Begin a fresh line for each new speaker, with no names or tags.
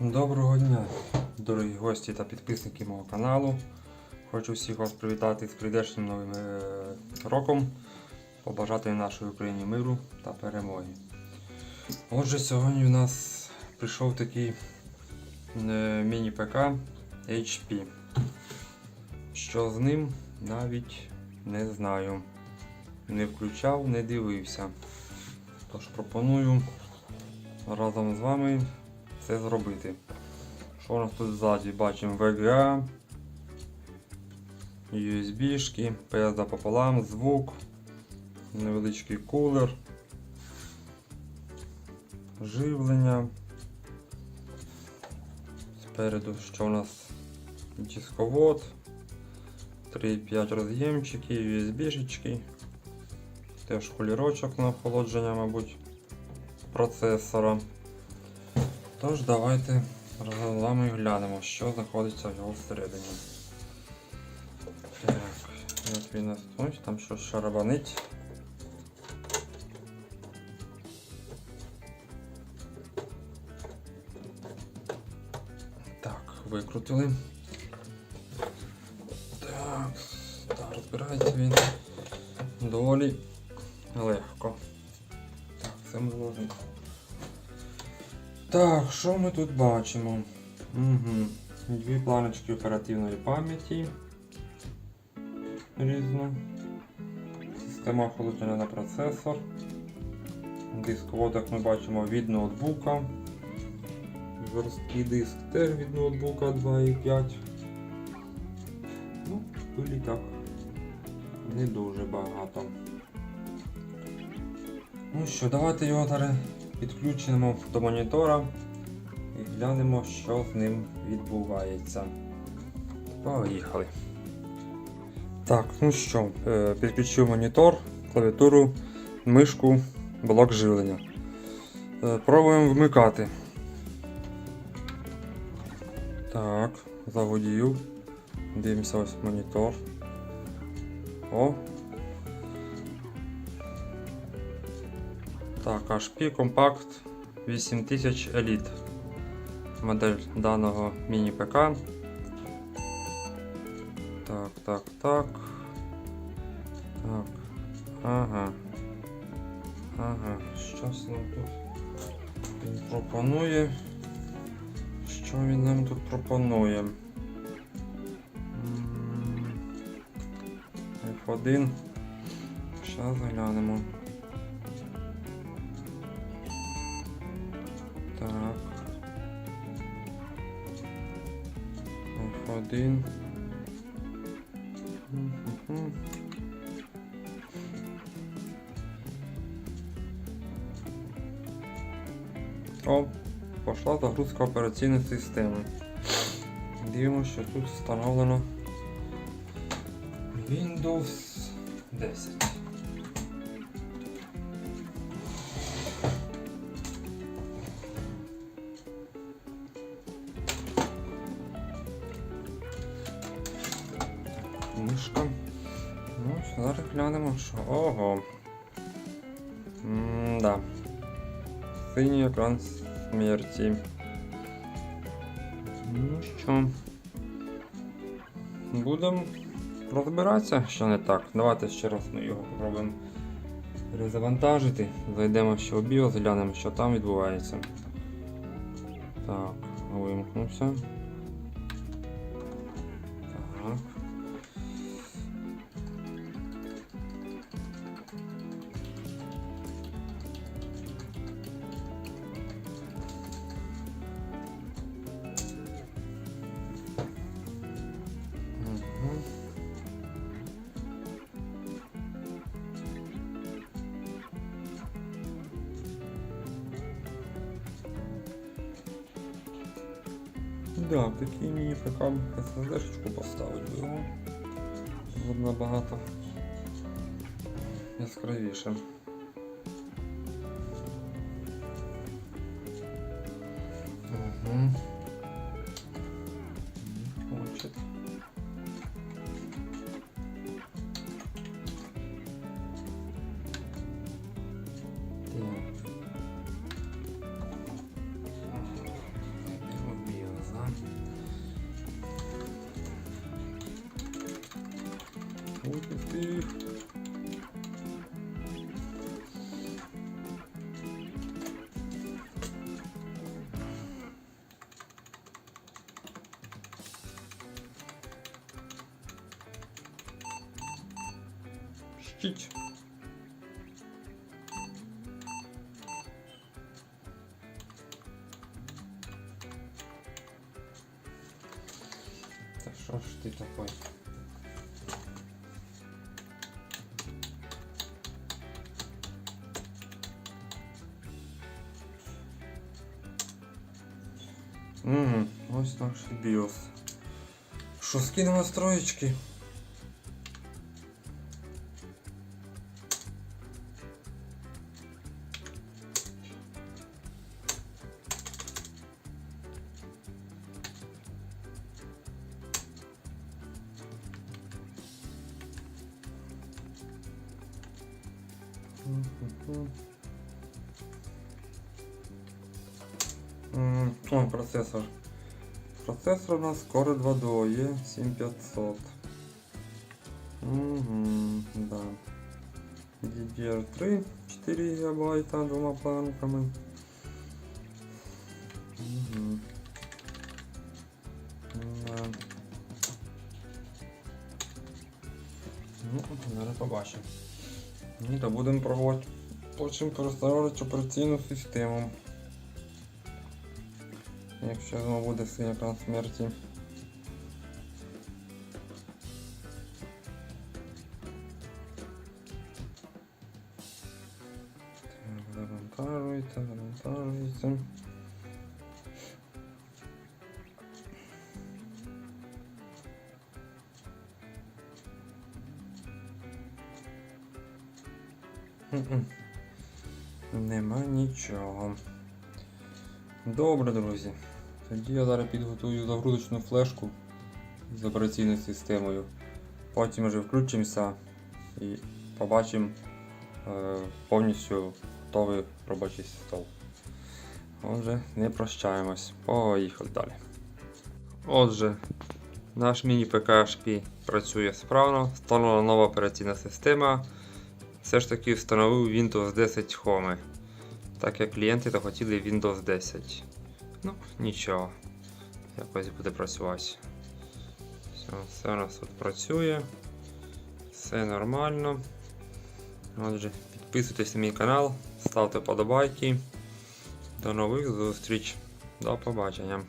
Доброго дня, дорогі гості та підписники мого каналу. Хочу всіх вас привітати з прийдешнім новим е, роком, побажати нашій Україні миру та перемоги. Отже, сьогодні у нас прийшов такий е, міні-ПК HP. Що з ним навіть не знаю. Не включав, не дивився. Тож пропоную разом з вами це зробити. Що у нас тут ззаді? Бачимо VGA, USB-шки, PS пополам, звук, невеличкий кулер, живлення. Спереду що у нас дисковод, 3,5 роз'ємчики, USB-шечки, теж кулірочок на охолодження, мабуть, процесора. Тож давайте з вами глянемо, що знаходиться в його всередині. Так, як він ось там щось шарабанить. Так, викрутили. Так, так, розбирається він доволі легко. Так, це ми можемо. Так, що ми тут бачимо? Угу. Дві планочки оперативної пам'яті. Різно. Система охолодження на процесор. Дисковод, як ми бачимо, від ноутбука. Жорсткий диск теж від ноутбука 2.5. Ну, пилі так. Не дуже багато. Ну що, давайте його зараз підключимо до монітора і глянемо, що з ним відбувається. Поїхали. Так, ну що, е, підключив монітор, клавіатуру, мишку, блок живлення. Е, Пробуємо вмикати. Так, заводію. Дивимося ось монітор. О, Так, HP Compact 8000 Elite. Модель даного міні-ПК. Так, так, так. Так. Ага. Ага. Щось нам тут він пропонує. Що він нам тут пропонує? М, F1. Зараз глянемо. Так. F1. Мгм. О, пошла загрузка операційної системи. Дивимося, що тут встановлено Windows 10. Мишка. Ну, зараз глянемо, що. Ого. М-да. Синій екран смерті. Ну що. Будемо розбиратися, що не так. Давайте ще раз ми його спробуємо перезавантажити. Зайдемо ще в BIOS, глянемо, що там відбувається. Так, вимкнувся. Так. Да, такий мені така SSD-шечку поставити. Було набагато яскравіше. Успіх. Щить. Та що ж ти такой? Угу, ось наш BIOS. Що скинемо настроєчки? Мгм. М, О, процесор. Процесор у нас Core 2 Duo E 7500. Угу, да. DDR3 4 гигабайта двумя планками. Угу. Да. Ну, зараз побачимо. Ну, то будемо пробувати потім переставити операційну систему. Якщо знову буде синій екран смерті. Завантажується, завантажується. Нема нічого. Добре, друзі. Тоді я зараз підготую загрузочну флешку з операційною системою. Потім вже включимося і побачимо е, повністю готовий робочий стол. Отже, не прощаємось. Поїхали далі. Отже, наш міні-ПК HP працює справно, встановлена нова операційна система. Все ж таки встановив Windows 10 Home, так як клієнти то хотіли Windows 10. Ну, нічого. Якось буде працювати. Все, нас тут працює. Все нормально. Отже, підписуйтесь на мій канал, ставте подобайки. До нових зустріч. До побачення.